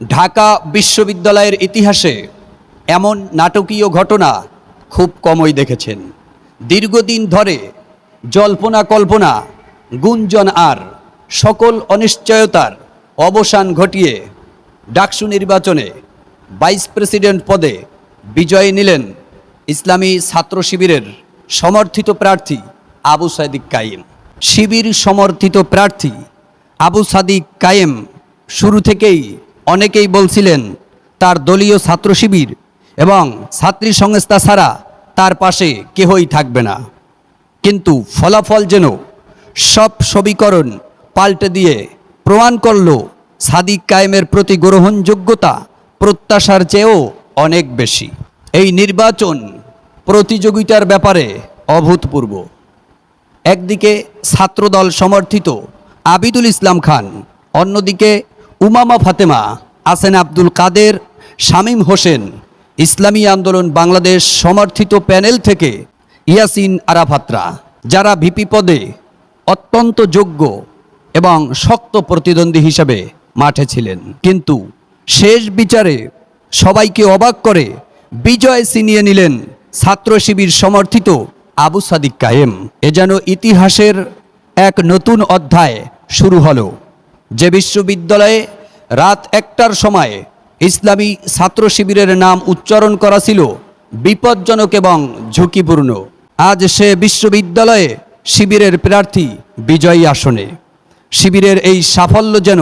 ঢাকা বিশ্ববিদ্যালয়ের ইতিহাসে এমন নাটকীয় ঘটনা খুব কমই দেখেছেন। দীর্ঘদিন ধরে জল্পনা কল্পনা, গুঞ্জন আর সকল অনিশ্চয়তার অবসান ঘটিয়ে ডাকসু নির্বাচনে ভাইস প্রেসিডেন্ট পদে বিজয় নিলেন ইসলামী ছাত্র শিবিরের সমর্থিত প্রার্থী আবু সাদিক কায়েম। শিবির সমর্থিত প্রার্থী আবু সাদিক কায়েম শুরু থেকেই অনেকেই বলছিলেন, তার দলীয় ছাত্র শিবির এবং ছাত্রী সংস্থা ছাড়া তার পাশে কেহই থাকবে না। কিন্তু ফলাফল যেন সব সমীকরণ পাল্টে দিয়ে প্রমাণ করল, সাদিক কায়েমের প্রতি গ্রহণযোগ্যতা প্রত্যাশার চেয়েও অনেক বেশি। এই নির্বাচন প্রতিযোগিতার ব্যাপারে অভূতপূর্ব। একদিকে ছাত্রদল সমর্থিত আবিদুল ইসলাম খান, অন্যদিকে উমামা ফাতেমা আসেন আব্দুল কাদের, শামীম হোসেন। ইসলামী আন্দোলন বাংলাদেশ সমর্থিত প্যানেল থেকে ইয়াসিন আরাফাত্রা, যারা ভিপি পদে অত্যন্ত যোগ্য এবং শক্ত প্রতিদ্বন্দ্বী হিসেবে মাঠে ছিলেন। কিন্তু শেষ বিচারে সবাইকে অবাক করে বিজয় ছিনিয়ে নিলেন ছাত্র শিবির সমর্থিত আবু সাদিক কায়েম। এ যেন ইতিহাসের এক নতুন অধ্যায় শুরু হলো। যে বিশ্ববিদ্যালয়ে রাত একটার সময় ইসলামী ছাত্র শিবিরের নাম উচ্চারণ করা ছিল বিপজ্জনক এবং ঝুঁকিপূর্ণ। আজ সে বিশ্ববিদ্যালয়ে শিবিরের প্রার্থী বিজয়ী আসনে। শিবিরের এই সাফল্য যেন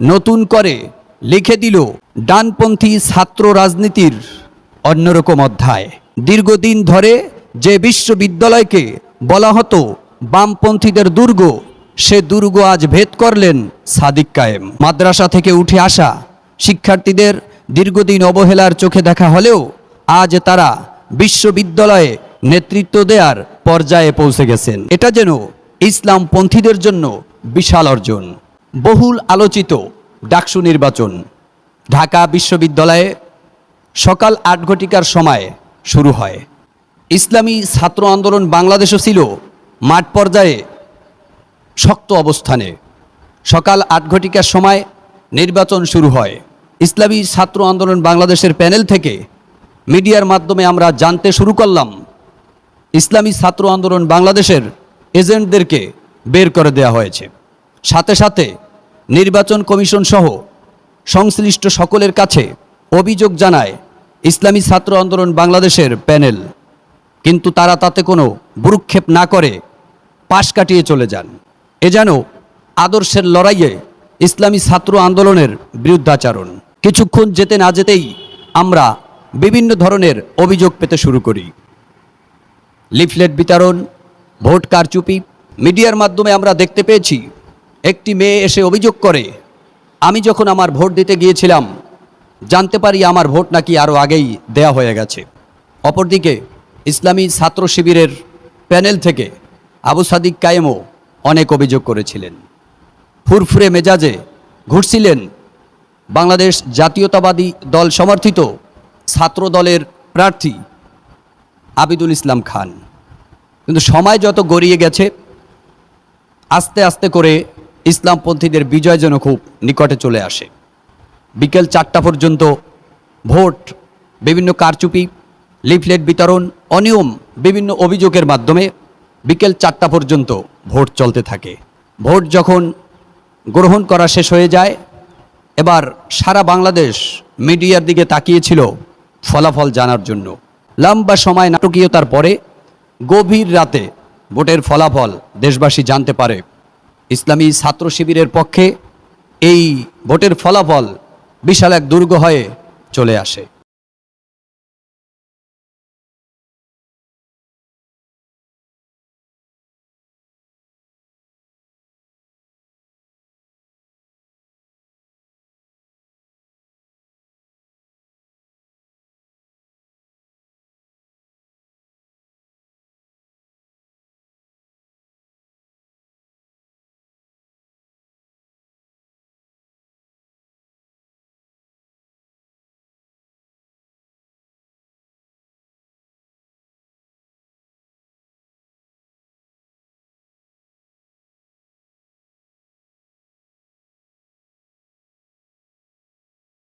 নতুন করে লিখে দিল ডানপন্থী ছাত্র রাজনীতির অন্যরকম অধ্যায়। দীর্ঘদিন ধরে যে বিশ্ববিদ্যালয়কে বলা হতো বামপন্থীদের দুর্গ সে দুর্গ আজ ভেদ করলেন সাদিক কায়েম। মাদ্রাসা থেকে উঠে আসা শিক্ষার্থীদের দীর্ঘদিন অবহেলার চোখে দেখা হলেও আজ তারা বিশ্ববিদ্যালয়ে নেতৃত্ব দেওয়ার পর্যায়ে পৌঁছে গেছেন। এটা যেন ইসলামপন্থীদের জন্য বিশাল অর্জন। বহুল আলোচিত ডাকসু নির্বাচন। ঢাকা বিশ্ববিদ্যালয়ে সকাল আট ঘটিকার সময় শুরু হয়। ইসলামী ছাত্র আন্দোলন বাংলাদেশও ছিল মাঠ পর্যায়ে শক্ত অবস্থানে। সকাল আট ঘটিকার সময় নির্বাচন শুরু হয়। ইসলামী ছাত্র আন্দোলন বাংলাদেশের প্যানেল থেকে মিডিয়ার মাধ্যমে আমরা জানতে শুরু করলাম, ইসলামী ছাত্র আন্দোলন বাংলাদেশের এজেন্টদেরকে বের করে দেওয়া হয়েছে। সাথে সাথে নির্বাচন কমিশন সহ সংশ্লিষ্ট সকলের কাছে অভিযোগ জানায় ইসলামী ছাত্র আন্দোলন বাংলাদেশের প্যানেল। কিন্তু তারা তাতে কোনো ভ্রুক্ষেপ না করে পাশ কাটিয়ে চলে যান। এ যেন আদর্শের লড়াইয়ে ইসলামী ছাত্র আন্দোলনের বিরুদ্ধাচারণ। কিছুক্ষণ যেতে না যেতেই আমরা বিভিন্ন ধরনের অভিযোগ পেতে শুরু করি। লিফলেট বিতরণ, ভোট কারচুপি, মিডিয়ার মাধ্যমে আমরা দেখতে পেয়েছি, একটি মেয়ে এসে অভিযোগ করে, আমি যখন আমার ভোট দিতে গিয়েছিলাম, জানতে পারি আমার ভোট নাকি আরও আগেই দেয়া হয়ে গেছে। অপরদিকে ইসলামী ছাত্র শিবিরের প্যানেল থেকে আবু সাদিক কায়েমও অনেক অভিযোগ করেছিলেন। ফুরফুরে মেজাজে ঘুরছিলেন বাংলাদেশ জাতীয়তাবাদী দল সমর্থিত ছাত্র দলের প্রার্থী আবিদুল ইসলাম খান। কিন্তু সময় যত গড়িয়ে গেছে, আস্তে আস্তে করে ইসলামপন্থীদের বিজয় যেন খুব নিকটে চলে আসে। বিকেল চারটা পর্যন্ত ভোট, বিভিন্ন কারচুপি, লিফলেট বিতরণ, অনিয়ম, বিভিন্ন অভিযোগের মাধ্যমে বিকেল চারটা পর্যন্ত ভোট চলতে থাকে। ভোট যখন গ্রহণ করা শেষ হয়ে যায়, এবার সারা বাংলাদেশ মিডিয়ার দিকে তাকিয়েছিল ফলাফল জানার জন্য। লম্বা সময় নাটকীয়তার পরে গভীর রাতে ভোটের ফলাফল দেশবাসী জানতে পারে। ইসলামী ছাত্র শিবিরের পক্ষে এই ভোটের ফলাফল বিশাল এক দুর্গ হয়ে চলে আসে।